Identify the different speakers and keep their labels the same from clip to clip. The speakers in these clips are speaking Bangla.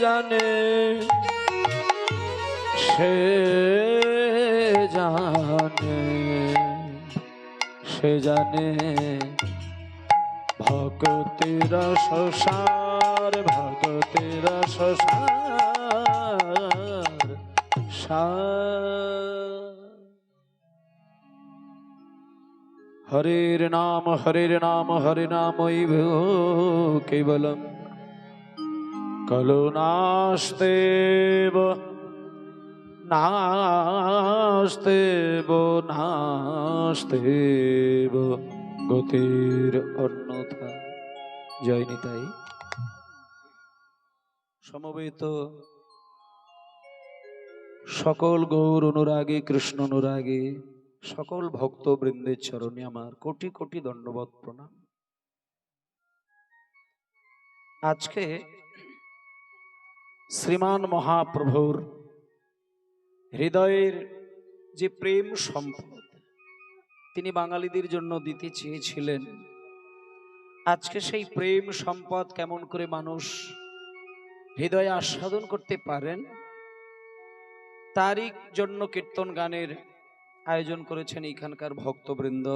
Speaker 1: জানে সে জানে সে জানে ভগতের শশার ভগতের শশার সার হরের নাম হরের নাম, হরে নামৈব কেবলম। কলো নাস্তেব নাস্তেব নাস্তেব, গতির অন্যথা। জয় নিতাই। সমবেত সকল গৌর অনুরাগী, কৃষ্ণ অনুরাগী সকল ভক্ত বৃন্দের চরণে আমার কোটি কোটি দণ্ডবত প্রণাম। আজকে শ্রীমান মহাপ্রভুর হৃদয়ের যে প্রেম সম্পদ, তিনি বাঙালিদের জন্য দিতে চেয়েছিলেন, আজকে সেই প্রেম সম্পদ কেমন করে মানুষ হৃদয়ে আস্বাদন করতে পারেন, তারই জন্য কীর্তন গানের আয়োজন করেছেন এইখানকার ভক্তবৃন্দ।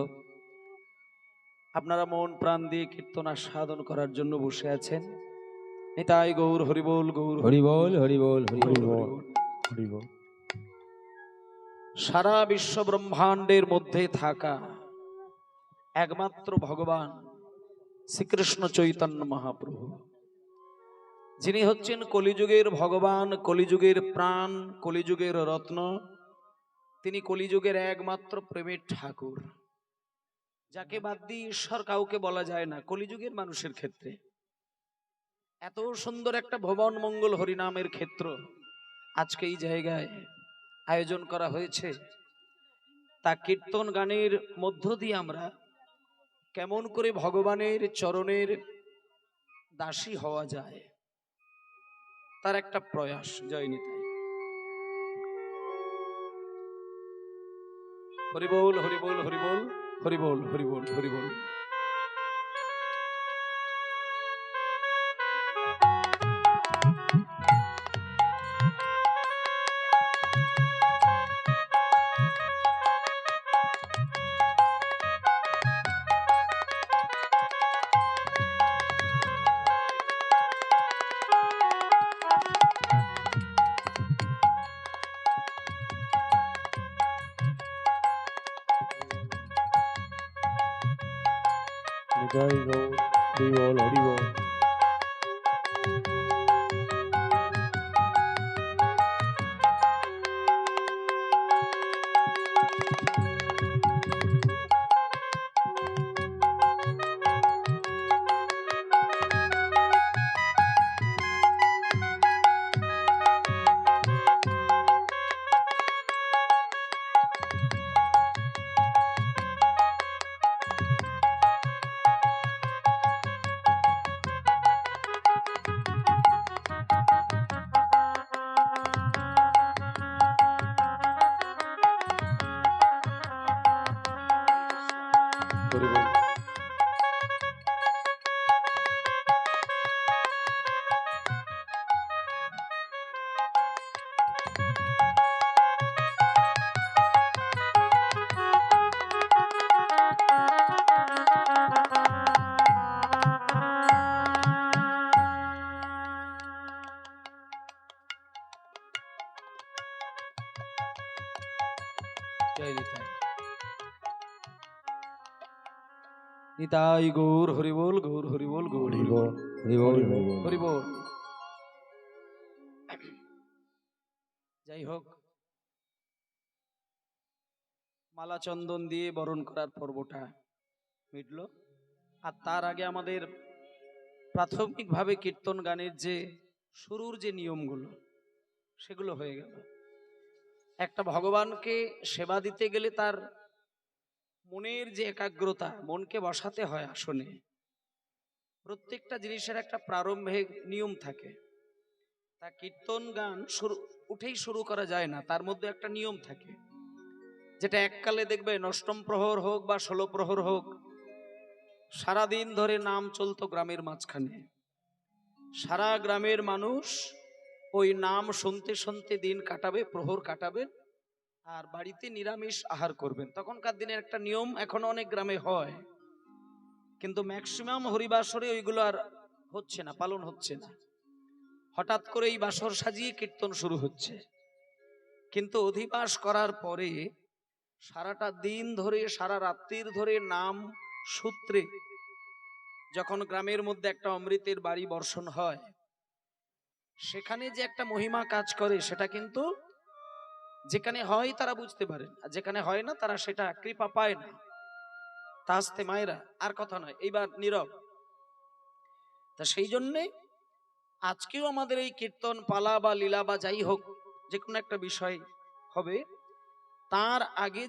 Speaker 1: আপনারা মন প্রাণ দিয়ে কীর্তন আস্বাদন করার জন্য বসে আছেন। নিতাই গৌর হরিবোল গৌর
Speaker 2: হরি বল হরি বল হরি
Speaker 1: হরি
Speaker 2: বল
Speaker 1: বল।
Speaker 2: হরি বল
Speaker 1: সারা বিশ্ব ব্রহ্মাণ্ডের মধ্যে থাকা একমাত্র ভগবান শ্রীকৃষ্ণ চৈতন্য মহাপ্রভু। যিনি হচ্ছেন কলিযুগের ভগবান কলিযুগের প্রাণ কলিযুগের রত্ন। তিনি কলিযুগের একমাত্র প্রেমের ঠাকুর, যাকে বাদ দিয়ে ঈশ্বর কাউকে বলা যায় না, কলিযুগের মানুষের ক্ষেত্রে। এত সুন্দর একটা ভবন মঙ্গল হরিনামের ক্ষেত্র আজকে এই জায়গায় আয়োজন করা হয়েছে। তা কীর্তন গানের মধ্য দিয়ে আমরা কেমন করে ভগবানের চরণের দাসী হওয়া যায়, তার একটা প্রয়াস জয় হরিবোল হরিবোল হরিবোল হরিবোল হরিবোল হরিবোল।
Speaker 2: নিতাই গৌর হরি বল হরি বল
Speaker 1: হরিবোল জয় নিতাই নিতাই গৌর হরিবোল গৌর হরিবোল গৌর
Speaker 2: হরি বল হরি বল হরি বল
Speaker 1: হরিবোল। যাই হোক মালা চন্দন দিয়ে বরণ করার পর্বটা মিটল। আর তার আগে আমাদের প্রাথমিকভাবে কীর্তন গানের যে শুরুর যে নিয়মগুলো সেগুলো হয়ে গেল। একটা ভগবানকে সেবা দিতে গেলে তার মনের যে একাগ্রতা মনকে বসাতে হয় আসনে, প্রত্যেকটা জিনিসের একটা প্রারম্ভিক নিয়ম থাকে। তা কীর্তন গান শুরু, উঠেই শুরু করা যায় না, তার মধ্যে একটা নিয়ম থাকে। যেটা এককালে দেখবে অষ্টম প্রহর হোক বা ষোলো প্রহর হোক, সারাদিন ধরে নাম চলতো গ্রামের মাঝখানে। সারা গ্রামের মানুষ ওই নাম শুনতে শুনতে দিন কাটাবে, প্রহর কাটাবেন আর বাড়িতে নিরামিষ আহার করবেন। তখনকার দিনের একটা নিয়ম এখনও অনেক গ্রামে হয়। কিন্তু ম্যাক্সিমাম হরিবাসরে ওইগুলো আর হচ্ছে না, পালন হচ্ছে না। হঠাৎ করে এই বাসর সাজিয়ে কীর্তন শুরু হচ্ছে। কিন্তু অধিবাস করার পরে সারাটা দিন ধরে, সারা রাত্রির ধরে নাম, সূত্রে যখন গ্রামের মধ্যে একটা অমৃতের বাড়ি বর্ষণ হয়, সেখানে যে একটা মহিমা কাজ করে, সেটা কিন্তু যেখানে হয় তারা বুঝতে পারেন আর যেখানে হয় না তারা সেটা কৃপা পায় না। তাস্তে মায়েরা, আর কথা নয়, এইবার নীরব। তা সেই জন্যে আজকেও আমাদের এই কীর্তন, পালা বা লীলা বা যাই হোক যে কোনো একটা বিষয় হবে, তার আগে